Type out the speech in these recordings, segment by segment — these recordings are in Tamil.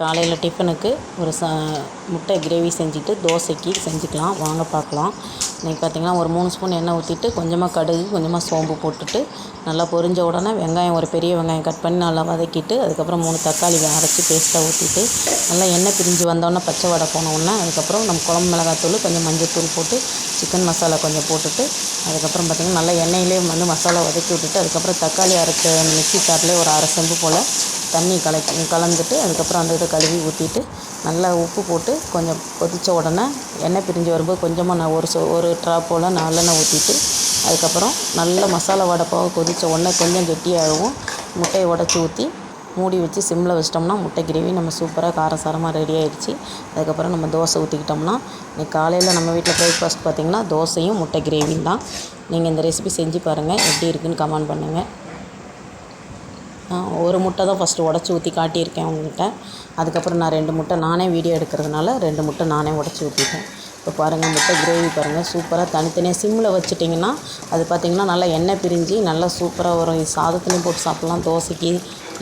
காலையில் டிஃபனுக்கு ஒரு ச முட்டை கிரேவி செஞ்சுட்டு தோசைக்கு செஞ்சுக்கலாம். வாங்க பார்க்கலாம். இன்றைக்கி பார்த்திங்கன்னா ஒரு மூணு ஸ்பூன் எண்ணெய் ஊற்றிட்டு கொஞ்சமாக கடுகு கொஞ்சமாக சோம்பு போட்டுட்டு நல்லா பொரிஞ்ச உடனே வெங்காயம் ஒரு பெரிய வெங்காயம் கட் பண்ணி நல்லா வதக்கிட்டு அதுக்கப்புறம் மூணு தக்காளி அரைச்சி பேஸ்ட்டாக ஊற்றிட்டு நல்லா எண்ணெய் பிரிஞ்சு வந்தோடனே பச்சை வடை போன உடனே அதுக்கப்புறம் நம்ம குழம்பு மிளகாத்தூள் கொஞ்சம் மஞ்சத்தூள் போட்டு சிக்கன் மசாலா கொஞ்சம் போட்டுட்டு அதுக்கப்புறம் பார்த்திங்கன்னா நல்லா எண்ணெயிலே வந்து மசாலா வதக்கி விட்டுட்டு அதுக்கப்புறம் தக்காளி அரைச்ச மிக்ஸி சாட்டிலே ஒரு அரை செம்பு போல் தண்ணி கலக்கி கலந்துட்டு அதுக்கப்புறம் அந்த இதை கழுவி ஊற்றிட்டு நல்லா உப்பு போட்டு கொஞ்சம் கொதித்த உடனே எண்ணெய் பிரிஞ்சு வரும்போது கொஞ்சமாக நான் ஒரு சொ ஒரு ட்ராப் போல் நல்லெண்ணெய் ஊற்றிட்டு அதுக்கப்புறம் நல்ல மசாலா வடை போக கொதித்த உடனே கொஞ்சம் கெட்டியாகவும் முட்டையை உடச்சி ஊற்றி மூடி வச்சு சிம்மில் வச்சிட்டோம்னா முட்டை கிரேவி நம்ம சூப்பராக காரசாரமாக ரெடி ஆயிடுச்சு. அதுக்கப்புறம் நம்ம தோசை ஊற்றிக்கிட்டோம்னா இன்றைக்கி காலையில் நம்ம வீட்டில் பிரேக்ஃபாஸ்ட் பார்த்திங்கன்னா தோசையும் முட்டை கிரேவியும் தான். நீங்கள் இந்த ரெசிபி செஞ்சு பாருங்கள் எப்படி இருக்குதுன்னு கமெண்ட் பண்ணுங்கள் ஒரு முட்டை தான் ஃபஸ்ட்டு உடச்சி ஊற்றி காட்டியிருக்கேன் உங்கள்கிட்ட அதுக்கப்புறம் நான் ரெண்டு முட்டை நானே வீடியோ எடுக்கிறதுனால ரெண்டு முட்டை நானே உடச்சி ஊற்றிட்டேன் இப்போ பாருங்கள் முட்டை கிரேவி பாருங்கள் சூப்பராக தனித்தனியாக சிம்மில் வச்சுட்டிங்கன்னா அது பார்த்திங்கன்னா நல்லா எண்ணெய் பிரிஞ்சு நல்லா சூப்பராக வரும். சாதத்துலேயும் போட்டு சாப்பிட்லாம். தோசைக்கு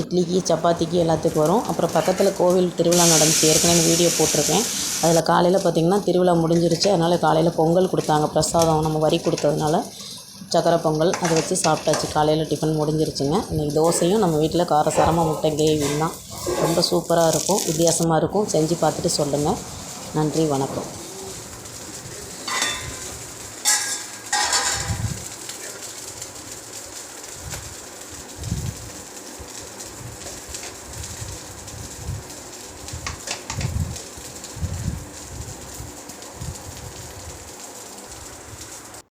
இட்லிக்கு சப்பாத்திக்கு எல்லாத்துக்கும் வரும். அப்புறம் பக்கத்தில் கோவில் திருவிழா நடந்துச்சு. ஏற்கனவே வீடியோ போட்டிருக்கேன். அதில் காலையில் பார்த்திங்கன்னா திருவிழா முடிஞ்சிருச்சு. அதனால் காலையில் பொங்கல் கொடுத்தாங்க. பிரசாதம் நம்ம வரி கொடுத்ததுனால சக்கரை பொங்கல் அதை வச்சு சாப்பிட்டாச்சு. காலையில் டிஃபன் முடிஞ்சிருச்சுங்க. இன்றைக்கி தோசையும் நம்ம வீட்டில் காரசாரமாக முட்டை கிரேவியும் தான். ரொம்ப சூப்பராக இருக்கும் வித்தியாசமாக இருக்கும். செஞ்சு பார்த்துட்டு சொல்லுங்கள் நன்றி வணக்கம்.